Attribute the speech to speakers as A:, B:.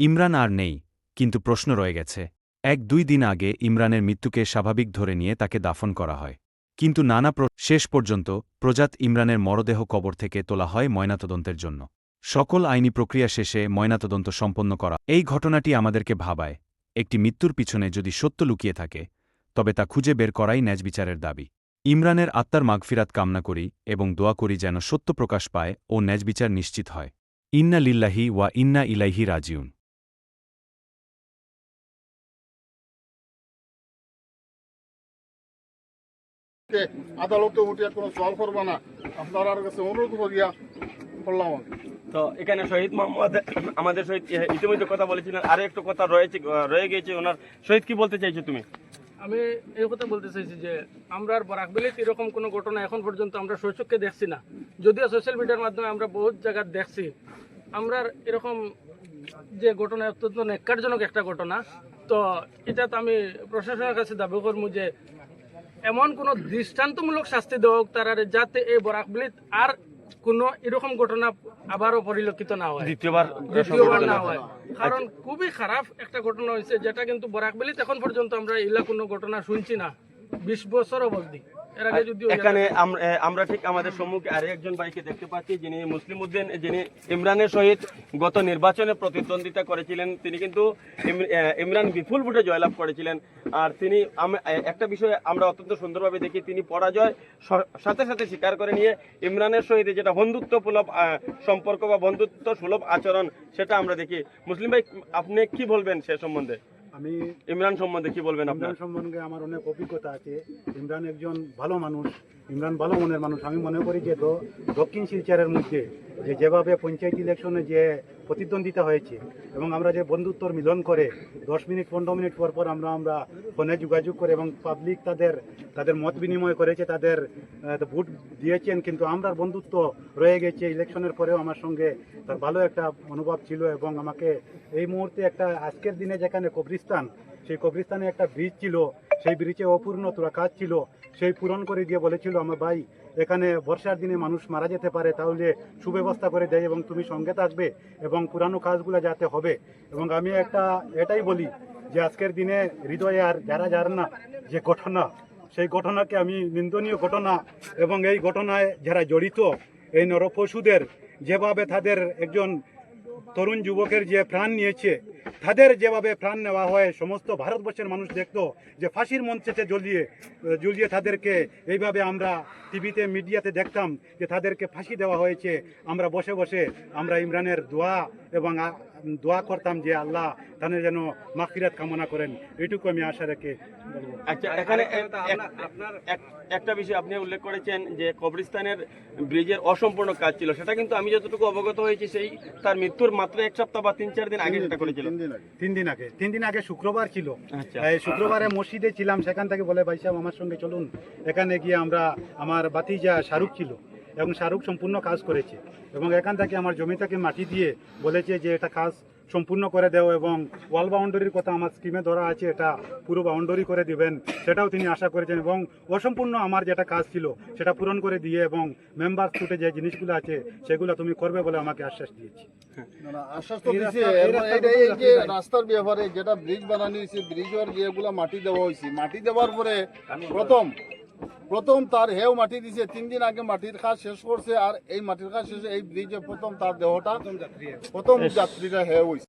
A: ইমরান আর নেই, কিন্তু প্রশ্ন রয়ে গেছে। এক দুই দিন আগে ইমরানের মৃত্যুকে স্বাভাবিক ধরে নিয়ে তাকে দাফন করা হয়। কিন্তু নানা শেষ পর্যন্ত প্রজাত ইমরানের মরদেহ কবর থেকে তোলা হয় ময়নাতদন্তের জন্য। সকল আইনি প্রক্রিয়া শেষে ময়নাতদন্ত সম্পন্ন করা। এই ঘটনাটি আমাদেরকে ভাবায়, একটি মৃত্যুর পিছনে যদি সত্য লুকিয়ে থাকে, তবে তা খুঁজে বের করাই ন্যাজবিচারের দাবি। ইমরানের আত্মার মাগফিরাত কামনা করি এবং দোয়া করি যেন সত্য প্রকাশ পায় ও ন্যাজবিচার নিশ্চিত হয়। ইন্না লিল্লাহি ওয়া ইন্না ইলাইহি রাজিউন।
B: আদালতে উঠিয়া কোনো সওয়াল করবা না আপনার কাছে অনুরোধ করিয়া করলাম আমি।
C: তো এখানে শহীদ মোহাম্মদ আমাদের সহিত ইতিমধ্যে কথা বলেছিলেন আরও একটু কথা রয়েছে রয়ে গেছে ওনার শহীদ কি বলতে চাইছো তুমি?
D: আমি এই কথা বলতে চাইছি যে আমরা আর বরাকবেলিতে এরকম কোনো ঘটনা এখন পর্যন্ত আমরা শৈশবকে দেখছি না। যদিও সোশ্যাল মিডিয়ার মাধ্যমে আমরা বহুত জায়গায় দেখছি। আমরা আর এরকম যে ঘটনা অত্যন্ত নেককারজনক একটা ঘটনা তো এটা তো আমি প্রশাসনের কাছে দাবি করব যে এমন কোনো দৃষ্টান্তমূলক শাস্তি দেওয়া হোক তারা যাতে এই বরাকবেলিত আর কোন এরকম ঘটনা আবারও পরিলক্ষিত না হয়।
C: দ্বিতীয়বার
D: দ্বিতীয়বার না হয়। কারণ খুবই খারাপ একটা ঘটনা হয়েছে যেটা কিন্তু বরাক বরাকবেলিতে এখন পর্যন্ত আমরা এলাকা কোনো ঘটনা শুনছি না বিশ বছর যদি
C: এখানে আমরা ঠিক আমাদের সম্মুখে আরও একজন ভাইকে দেখতে পাচ্ছি যিনি মুসলিম উদ্দিন যিনি ইমরানের সহিত গত নির্বাচনে প্রতিদ্বন্দ্বিতা করেছিলেন। তিনি কিন্তু ইমরান বিপুল ভোটে জয়লাভ করেছিলেন। আর তিনি একটা বিষয়ে আমরা অত্যন্ত সুন্দরভাবে দেখি তিনি পরাজয় সাথে সাথে স্বীকার করে নিয়ে ইমরানের সহিত যেটা বন্ধুত্বসুলভ আহ, সম্পর্ক বা বন্ধুত্ব সুলভ আচরণ সেটা আমরা দেখি। মুসলিম ভাই আপনি কি বলবেন সে সম্বন্ধে?
E: আমি
C: ইমরান সম্বন্ধে কি বলবেন আপনার?
E: ইমরান সম্বন্ধে আমার অনেক অভিজ্ঞতা আছে। ইমরান একজন ভালো মানুষ। ইমরান ভালো মনের মানুষ। আমি মনে করি যে দক্ষিণ শিলচরের মধ্যে যে যেভাবে পঞ্চায়েত ইলেকশনে যে প্রতিদ্বন্দ্বিতা হয়েছে এবং আমরা যে বন্ধুত্বর মিলন করে, দশ মিনিট, পনেরো মিনিট পর পর আমরা আমরা ফোনে যোগাযোগ করে এবং পাবলিক তাদের তাদের মত বিনিময় করেছে, তাদের ভোট দিয়েছেন, কিন্তু আমরা বন্ধুত্ব রয়ে গেছে। ইলেকশনের পরেও আমার সঙ্গে তার ভালো একটা অনুভব ছিল এবং আমাকে এই মুহূর্তে একটা আজকের দিনে যেখানে কবরিস্তান সেই কবরিস্তানে একটা ব্রিজ ছিল, সেই ব্রিজে অপূর্ণ তোরা কাজ ছিল। সেই পূরণ করে দিয়ে বলেছিল, আমার ভাই, এখানে বর্ষার দিনে মানুষ মারা যেতে পারে, তাহলে সুব্যবস্থা করে দেয় এবং তুমি সঙ্গে থাকবে এবং পুরানো কাজগুলো যাতে হবে। এবং আমি একটা, এটাই বলি যে আজকের দিনে হৃদয়ে আর যারা যার না, যে ঘটনা, সেই ঘটনাকে আমি নিন্দনীয় ঘটনা এবং এই ঘটনায় যারা জড়িত, এই নরপশুদের, যেভাবে তাদের একজন তরুণ যুবকের যে প্রাণ নিয়েছে, তাদের যেভাবে প্রাণ নেওয়া হয়, সমস্ত ভারতবর্ষের মানুষ দেখতো যে ফাঁসির মঞ্চেতে জ্বলিয়ে জ্বলিয়ে তাদেরকে এইভাবে আমরা টিভিতে, মিডিয়াতে দেখতাম যে তাদেরকে ফাঁসি দেওয়া হয়েছে। আমরা বসে বসে আমরা ইমরানের দোয়া এবং দোয়া করতাম যে আল্লাহ তাদের যেন মাফিরাত কামনা করেন। এইটুকু আমি আশা রেখে
C: আচ্ছা এখানে এক- একটা বিষয় আপনি উল্লেখ করেছেন যে কবরিস্তানের ব্রিজের অসম্পূর্ণ কাজ ছিল। সেটা কিন্তু আমি যতটুকু অবগত হয়েছি সেই তার মৃত্যুর মাত্র এক সপ্তাহ বা তিন চার দিন আগে সেটা করেছিল।
B: তিন দিন আগে।
E: তিন দিন আগে। তিন দিন আগে শুক্রবার ছিল।
C: আচ্ছা।
E: শুক্রবারে মসজিদে ছিলাম সেখান থেকে বলে ভাই সাহেব আমার সঙ্গে চলুন। এখানে গিয়ে আমরা আমার বাতিজা শাহরুখ ছিল। এবং শাহরুখ সম্পূর্ণ কাজ করেছে। এবং এখান থেকে আমার জমিটাকে মাটি দিয়ে বলেছে যে এটা কাজ সম্পূর্ণ করে দেও এবং ওয়াল বাউন্ডারির কথা আমার স্কিমে ধরা আছে এটা পুরো বাউন্ডারি করে দিবেন। সেটাও তিনি আশা করেছেন এবং অসম্পূর্ণ আমার যেটা কাজ ছিল সেটা পূরণ করে দিয়ে এবং মেম্বার স্টুটে যে জিনিসগুলো আছে সেগুলো তুমি করবে বলে আমাকে আশ্বাস দিয়েছি।
B: আশ্বাস তো
E: এই
B: যে রাস্তার ব্যাপারে যেটা ব্রিজ বানানো হয়েছে ব্রিজের যেগুলা মাটি দেওয়া হয়েছে। মাটি দেওয়ার পরে প্রথম প্রথম তার হেও মাটি দিছে তিন দিন আগে মাটির কাজ শেষ করছে আর এই মাটির কাজ শেষে এই ব্রিজে প্রথম তার দেহটা প্রথম যাত্রীরা হেউ হয়েছে